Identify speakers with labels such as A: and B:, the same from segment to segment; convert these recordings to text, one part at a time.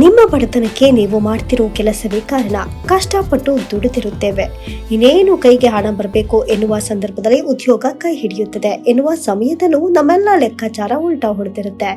A: ನಿಮ್ಮ ಬಡತನಕ್ಕೆ ನೀವು ಮಾಡ್ತಿರೋ ಕೆಲಸವೇ ಕಾರಣ. ಕಷ್ಟಪಟ್ಟು ದುಡಿದಿರುತ್ತೇವೆ. ಇನ್ನೇನು ಕೈಗೆ ಹಣ ಬರಬೇಕು ಎನ್ನುವ ಸಂದರ್ಭದಲ್ಲಿ ಉದ್ಯೋಗ ಕೈ ಹಿಡಿಯುತ್ತದೆ ಎನ್ನುವ ಸಮಯದಲ್ಲೂ ನಮ್ಮೆಲ್ಲ ಲೆಕ್ಕಾಚಾರ ಉಲ್ಟಾ ಹೊಡೆದಿರುತ್ತೆ.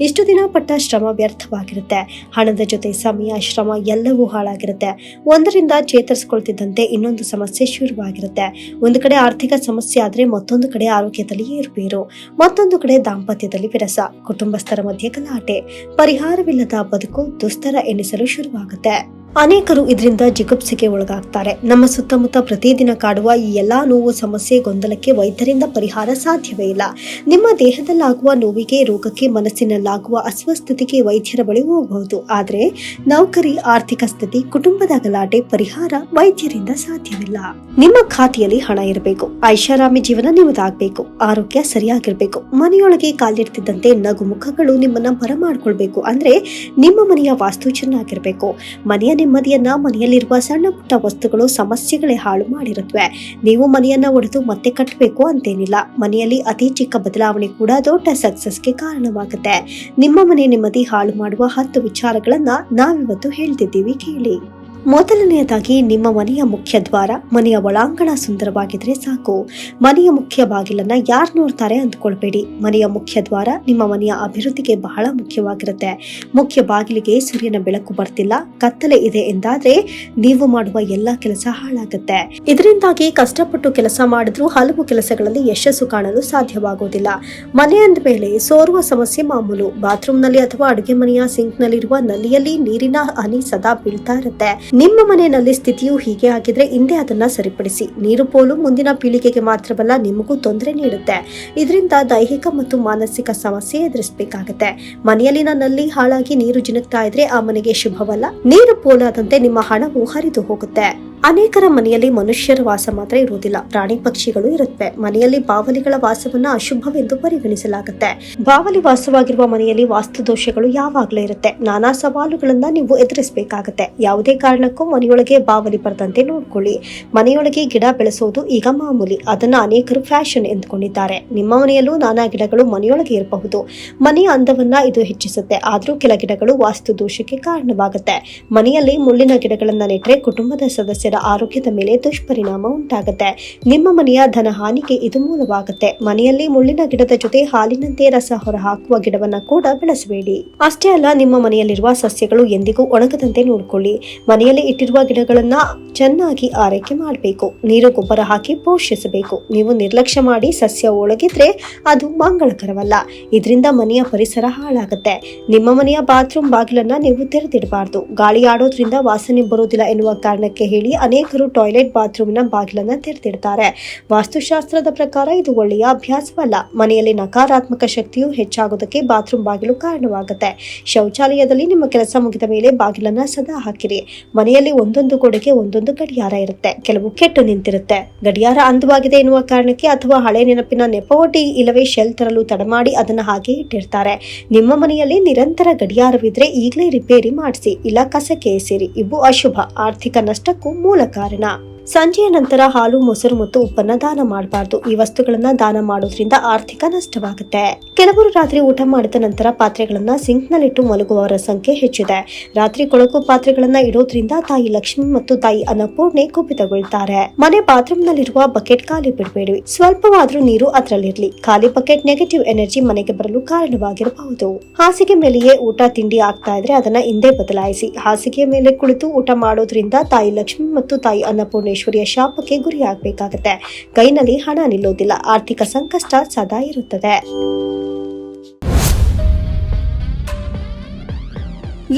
A: ಇಷ್ಟು ದಿನ ಪಟ್ಟ ಶ್ರಮ ವ್ಯರ್ಥವಾಗಿರುತ್ತೆ. ಹಣದ ಜೊತೆ ಸಮಯ, ಶ್ರಮ ಎಲ್ಲವೂ ಹಾಳಾಗಿರುತ್ತೆ. ಒಂದರಿಂದ ಚೇತರಿಸಿಕೊಳ್ತಿದ್ದಂತೆ ಇನ್ನೊಂದು ಸಮಸ್ಯೆ ಶುರುವಾಗಿರುತ್ತೆ. ಒಂದು ಕಡೆ ಆರ್ಥಿಕ ಸಮಸ್ಯೆ ಆದರೆ ಮತ್ತೊಂದು ಕಡೆ ಆರೋಗ್ಯದಲ್ಲಿ ಏರುಪೇರು ಮತ್ತೊಂದು ಕಡೆ ದಾಂಪತ್ಯದಲ್ಲಿ ವಿರಸ. ಕುಟುಂಬಸ್ಥರ ಮಧ್ಯೆ ಗಲಾಟೆ. ಪರಿಹಾರವಿಲ್ಲದ ಬದುಕು ದುಸ್ತರ ಎನಿಸಲು ಶುರುವಾಗುತ್ತೆ. ಅನೇಕರು ಇದರಿಂದ ಜಿಗುಪ್ಸೆಗೆ ಒಳಗಾಗ್ತಾರೆ. ನಮ್ಮ ಸುತ್ತಮುತ್ತ ಪ್ರತಿದಿನ ಕಾಡುವ ಈ ಎಲ್ಲಾ ನೋವು, ಸಮಸ್ಯೆ, ಗೊಂದಲಕ್ಕೆ ವೈದ್ಯರಿಂದ ಪರಿಹಾರ ಸಾಧ್ಯವೇ ಇಲ್ಲ. ನಿಮ್ಮ ದೇಹದಲ್ಲಾಗುವ ನೋವಿಗೆ, ರೋಗಕ್ಕೆ ಮನಸ್ಸಿನಲ್ಲಾಗುವ ಅಸ್ವಸ್ಥತೆಗೆ ವೈದ್ಯರ ಬಳಿ ಹೋಗಬಹುದು. ಆದರೆ ನೌಕರಿ, ಆರ್ಥಿಕ ಸ್ಥಿತಿ, ಕುಟುಂಬದ ಗಲಾಟೆ, ಪರಿಹಾರ ವೈದ್ಯರಿಂದ ಸಾಧ್ಯವಿಲ್ಲ. ನಿಮ್ಮ ಖಾತೆಯಲ್ಲಿ ಹಣ ಇರಬೇಕು. ಐಷಾರಾಮಿ ಜೀವನ ನಿಮ್ಮದಾಗಬೇಕು. ಆರೋಗ್ಯ ಸರಿಯಾಗಿರಬೇಕು. ಮನೆಯೊಳಗೆ ಕಾಲಿಡ್ತಿದ್ದಂತೆ ನಗು ಮುಖಗಳು ನಿಮ್ಮನ್ನ ಬರಮಾಡ್ಕೊಳ್ಬೇಕು. ಅಂದ್ರೆ ನಿಮ್ಮ ಮನೆಯ ವಾಸ್ತು ಚೆನ್ನಾಗಿರ್ಬೇಕು. ಮನೆಯ ನೆಮ್ಮದಿಯನ್ನ ಮನೆಯಲ್ಲಿರುವ ಸಣ್ಣ ಪುಟ್ಟ ವಸ್ತುಗಳು ಸಮಸ್ಯೆಗಳೇ ಹಾಳು ಮಾಡಿರುತ್ತವೆ. ನೀವು ಮನೆಯನ್ನ ಒಡೆದು ಮತ್ತೆ ಕಟ್ಟಬೇಕು ಅಂತೇನಿಲ್ಲ. ಮನೆಯಲ್ಲಿ ಅತಿ ಚಿಕ್ಕ ಬದಲಾವಣೆ ಕೂಡ ದೊಡ್ಡ ಸಕ್ಸಸ್ಗೆ ಕಾರಣವಾಗುತ್ತೆ. ನಿಮ್ಮ ಮನೆ ನೆಮ್ಮದಿ ಹಾಳು ಮಾಡುವ ಹತ್ತು ವಿಚಾರಗಳನ್ನ ನಾವಿವತ್ತು ಹೇಳ್ತಿದ್ದೀವಿ ಕೇಳಿ. ಮೊದಲನೆಯದಾಗಿ ನಿಮ್ಮ ಮನೆಯ ಮುಖ್ಯ ದ್ವಾರ, ಮನೆಯ ಒಳಾಂಗಣ ಸುಂದರವಾಗಿದ್ರೆ ಸಾಕು. ಮನೆಯ ಮುಖ್ಯ ಬಾಗಿಲನ್ನ ಯಾರು ನೋಡ್ತಾರೆ ಅಂದ್ಕೊಳ್ಬೇಡಿ. ಮನೆಯ ಮುಖ್ಯ ದ್ವಾರ ನಿಮ್ಮ ಮನೆಯ ಅಭಿವೃದ್ಧಿಗೆ ಬಹಳ ಮುಖ್ಯವಾಗಿರುತ್ತೆ. ಮುಖ್ಯ ಬಾಗಿಲಿಗೆ ಸೂರ್ಯನ ಬೆಳಕು ಬರ್ತಿಲ್ಲ, ಕತ್ತಲೆ ಇದೆ ಎಂದಾದ್ರೆ ನೀವು ಮಾಡುವ ಎಲ್ಲ ಕೆಲಸ ಹಾಳಾಗುತ್ತೆ. ಇದರಿಂದಾಗಿ ಕಷ್ಟಪಟ್ಟು ಕೆಲಸ ಮಾಡಿದ್ರೂ ಹಲವು ಕೆಲಸಗಳಲ್ಲಿ ಯಶಸ್ಸು ಕಾಣಲು ಸಾಧ್ಯವಾಗುವುದಿಲ್ಲ ಮನೆ ಅಂದ ಮೇಲೆ ಸೋರುವ ಸಮಸ್ಯೆ ಮಾಮೂಲು. ಬಾತ್ರೂಮ್ನಲ್ಲಿ ಅಥವಾ ಅಡುಗೆ ಮನೆಯ ಸಿಂಕ್ನಲ್ಲಿರುವ ನಲ್ಲಿಯಲ್ಲಿ ನೀರಿನ ಹನಿ ಸದಾ ಬೀಳ್ತಾ ಇರುತ್ತೆ. ನಿಮ್ಮ ಮನೆಯಲ್ಲಿ ಸ್ಥಿತಿಯು ಹೀಗೆ ಆಗಿದ್ರೆ ಹಿಂದೆ ಅದನ್ನ ಸರಿಪಡಿಸಿ. ನೀರು ಪೋಲು ಮುಂದಿನ ಪೀಳಿಗೆಗೆ ಮಾತ್ರವಲ್ಲ ನಿಮಗೂ ತೊಂದರೆ ನೀಡುತ್ತೆ. ಇದರಿಂದ ದೈಹಿಕ ಮತ್ತು ಮಾನಸಿಕ ಸಮಸ್ಯೆ ಎದುರಿಸಬೇಕಾಗುತ್ತೆ. ಮನೆಯಲ್ಲಿನ ನಲ್ಲಿ ಹಾಳಾಗಿ ನೀರು ಜಿನುಕ್ತಾ ಇದ್ರೆ ಆ ಮನೆಗೆ ಶುಭವಲ್ಲ. ನೀರು ಪೋಲಾದಂತೆ ನಿಮ್ಮ ಹಣವು ಹರಿದು ಹೋಗುತ್ತೆ. ಅನೇಕರ ಮನೆಯಲ್ಲಿ ಮನುಷ್ಯರ ವಾಸ ಮಾತ್ರ ಇರುವುದಿಲ್ಲ. ಪ್ರಾಣಿ ಪಕ್ಷಿಗಳು ಇರುತ್ತವೆ. ಮನೆಯಲ್ಲಿ ಬಾವಲಿಗಳ ವಾಸವನ್ನ ಅಶುಭವೆಂದು ಪರಿಗಣಿಸಲಾಗುತ್ತೆ. ಬಾವಲಿ ವಾಸವಾಗಿರುವ ಮನೆಯಲ್ಲಿ ವಾಸ್ತು ದೋಷಗಳು ಯಾವಾಗಲೂ ಇರುತ್ತೆ. ನಾನಾ ಸವಾಲುಗಳನ್ನ ನೀವು ಎದುರಿಸಬೇಕಾಗತ್ತೆ. ಯಾವುದೇ ಕಾರಣಕ್ಕೂ ಮನೆಯೊಳಗೆ ಬಾವಲಿ ಬರದಂತೆ ನೋಡ್ಕೊಳ್ಳಿ. ಮನೆಯೊಳಗೆ ಗಿಡ ಬೆಳೆಸೋದು ಈಗ ಮಾಮೂಲಿ. ಅದನ್ನ ಅನೇಕರು ಫ್ಯಾಷನ್ ಎಂದುಕೊಂಡಿದ್ದಾರೆ. ನಿಮ್ಮ ಮನೆಯಲ್ಲೂ ನಾನಾ ಗಿಡಗಳು ಮನೆಯೊಳಗೆ ಇರಬಹುದು. ಮನೆಯ ಅಂದವನ್ನ ಇದು ಹೆಚ್ಚಿಸುತ್ತೆ. ಆದ್ರೂ ಕೆಲ ಗಿಡಗಳು ವಾಸ್ತು ದೋಷಕ್ಕೆ ಕಾರಣವಾಗುತ್ತೆ. ಮನೆಯಲ್ಲಿ ಮುಳ್ಳಿನ ಗಿಡಗಳನ್ನ ನೆಟ್ಟರೆ ಕುಟುಂಬದ ಸದಸ್ಯರ ಆರೋಗ್ಯದ ಮೇಲೆ ದುಷ್ಪರಿಣಾಮ ಉಂಟಾಗುತ್ತೆ. ನಿಮ್ಮ ಮನೆಯ ಧನ ಹಾನಿಗೆ ಇದು ಮೂಲವಾಗುತ್ತೆ. ಮನೆಯಲ್ಲಿ ಮುಳ್ಳಿನ ಗಿಡದ ಜೊತೆ ಹಾಲಿನಂತೆ ರಸ ಹೊರಹಾಕುವ ಗಿಡವನ್ನ ಕೂಡ ಬೆಳೆಸಬೇಡಿ. ಅಷ್ಟೇ ಅಲ್ಲ, ನಿಮ್ಮ ಮನೆಯಲ್ಲಿರುವ ಸಸ್ಯಗಳು ಎಂದಿಗೂ ಒಣಗದಂತೆ ನೋಡಿಕೊಳ್ಳಿ. ಮನೆಯಲ್ಲಿ ಇಟ್ಟಿರುವ ಗಿಡಗಳನ್ನ ಚೆನ್ನಾಗಿ ಆರೈಕೆ ಮಾಡಬೇಕು. ನೀರು ಗೊಬ್ಬರ ಹಾಕಿ ಪೋಷಿಸಬೇಕು. ನೀವು ನಿರ್ಲಕ್ಷ್ಯ ಮಾಡಿ ಸಸ್ಯ ಒಳಗಿದ್ರೆ ಅದು ಮಂಗಳಕರವಲ್ಲ. ಇದರಿಂದ ಮನೆಯ ಪರಿಸರ ಹಾಳಾಗುತ್ತೆ. ನಿಮ್ಮ ಮನೆಯ ಬಾತ್ರೂಮ್ ಬಾಗಿಲನ್ನ ನೀವು ತೆರೆದಿಡಬಾರ್ದು. ಗಾಳಿ ಆಡೋದ್ರಿಂದ ವಾಸನೆ ಬರೋದಿಲ್ಲ ಎನ್ನುವ ಕಾರಣಕ್ಕೆ ಹೇಳಿ ಅನೇಕರು ಟಾಯ್ಲೆಟ್ ಬಾತ್ರೂಮಿನ ಬಾಗಿಲನ್ನು ತೆರೆದಿರ್ತಾರೆ ವಾಸ್ತುಶಾಸ್ತ್ರದ ಪ್ರಕಾರ ಇದು ಒಳ್ಳೆಯ ಅಭ್ಯಾಸವಲ್ಲ. ಮನೆಯಲ್ಲಿ ನಕಾರಾತ್ಮಕ ಶಕ್ತಿಯು ಹೆಚ್ಚಾಗೋದಕ್ಕೆ ಬಾತ್ರೂಮ್ ಬಾಗಿಲು ಕಾರಣವಾಗುತ್ತೆ. ಶೌಚಾಲಯದಲ್ಲಿ ನಿಮ್ಮ ಕೆಲಸ ಮುಗಿದ ಮೇಲೆ ಬಾಗಿಲನ್ನ ಸದಾ ಹಾಕಿರಿ. ಮನೆಯಲ್ಲಿ ಒಂದೊಂದು ಗೋಡೆಗೆ ಒಂದೊಂದು ಗಡಿಯಾರ ಇರುತ್ತೆ. ಕೆಲವು ಕೆಟ್ಟು ನಿಂತಿರುತ್ತೆ. ಗಡಿಯಾರ ಅಂದವಾಗಿದೆ ಎನ್ನುವ ಕಾರಣಕ್ಕೆ ಅಥವಾ ಹಳೆ ನೆನಪಿನ ನೆಪೋಟಿ ಇಲ್ಲವೇ ಶೆಲ್ ತರಲು ತಡ ಮಾಡಿ ಅದನ್ನ ಹಾಗೆ ಇಟ್ಟಿರ್ತಾರೆ. ನಿಮ್ಮ ಮನೆಯಲ್ಲಿ ನಿರಂತರ ಗಡಿಯಾರವಿದ್ರೆ ಈಗಲೇ ರಿಪೇರಿ ಮಾಡಿಸಿ. ಇಲ್ಲ ಕಸಕ್ಕೆ ಸೇರಿ ಇವು ಅಶುಭ. ಆರ್ಥಿಕ ನಷ್ಟಕ್ಕೂ ಮೂಲ ಕಾರಣ ಸಂಜೆಯ ನಂತರ ಹಾಲು, ಮೊಸರು ಮತ್ತು ಉಪ್ಪನ್ನ ದಾನ ಮಾಡಬಾರ್ದು. ಈ ವಸ್ತುಗಳನ್ನ ದಾನ ಮಾಡೋದ್ರಿಂದ ಆರ್ಥಿಕ ನಷ್ಟವಾಗುತ್ತೆ. ಕೆಲವರು ರಾತ್ರಿ ಊಟ ಮಾಡಿದ ನಂತರ ಪಾತ್ರೆಗಳನ್ನ ಸಿಂಕ್ ನಲ್ಲಿಟ್ಟು ಮಲಗುವವರ ಸಂಖ್ಯೆ ಹೆಚ್ಚಿದೆ. ರಾತ್ರಿ ಕೊಳಕು ಪಾತ್ರೆಗಳನ್ನ ಇಡೋದ್ರಿಂದ ತಾಯಿ ಲಕ್ಷ್ಮಿ ಮತ್ತು ತಾಯಿ ಅನ್ನಪೂರ್ಣೆ ಕುಪಿತಗೊಳ್ತಾರೆ. ಮನೆ ಬಾತ್ರೂಮ್ ನಲ್ಲಿರುವ ಬಕೆಟ್ ಖಾಲಿ ಬಿಡಬೇಡಿ. ಸ್ವಲ್ಪವಾದ್ರೂ ನೀರು ಅದರಲ್ಲಿರ್ಲಿ. ಖಾಲಿ ಬಕೆಟ್ ನೆಗೆಟಿವ್ ಎನರ್ಜಿ ಮನೆಗೆ ಬರಲು ಕಾರಣವಾಗಿರಬಹುದು. ಹಾಸಿಗೆ ಮೇಲೆಯೇ ಊಟ, ತಿಂಡಿ ಆಗ್ತಾ ಇದ್ರೆ ಅದನ್ನ ಹಿಂದೆ ಬದಲಾಯಿಸಿ. ಹಾಸಿಗೆ ಮೇಲೆ ಕುಳಿತು ಊಟ ಮಾಡೋದ್ರಿಂದ ತಾಯಿ ಲಕ್ಷ್ಮಿ ಮತ್ತು ತಾಯಿ ಅನ್ನಪೂರ್ಣೇಶ್ವರಿಯ ಶಾಪಕ್ಕೆ ಗುರಿಯಾಗಬೇಕಾಗತ್ತೆ. ಕೈನಲ್ಲಿ ಹಣ ನಿಲ್ಲೋದಿಲ್ಲ, ಆರ್ಥಿಕ ಸಂಕಷ್ಟ ಸದಾ ಇರುತ್ತದೆ.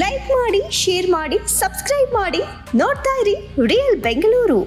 B: ಲೈಕ್ ಮಾಡಿ ಶೇರ್ ಮಾಡಿ ಸಬ್ಸ್ಕ್ರೈಬ್ ಮಾಡಿ. ನೋಡ್ತಾ ಇರಿ ರಿಯಲ್ ಬೆಂಗಳೂರು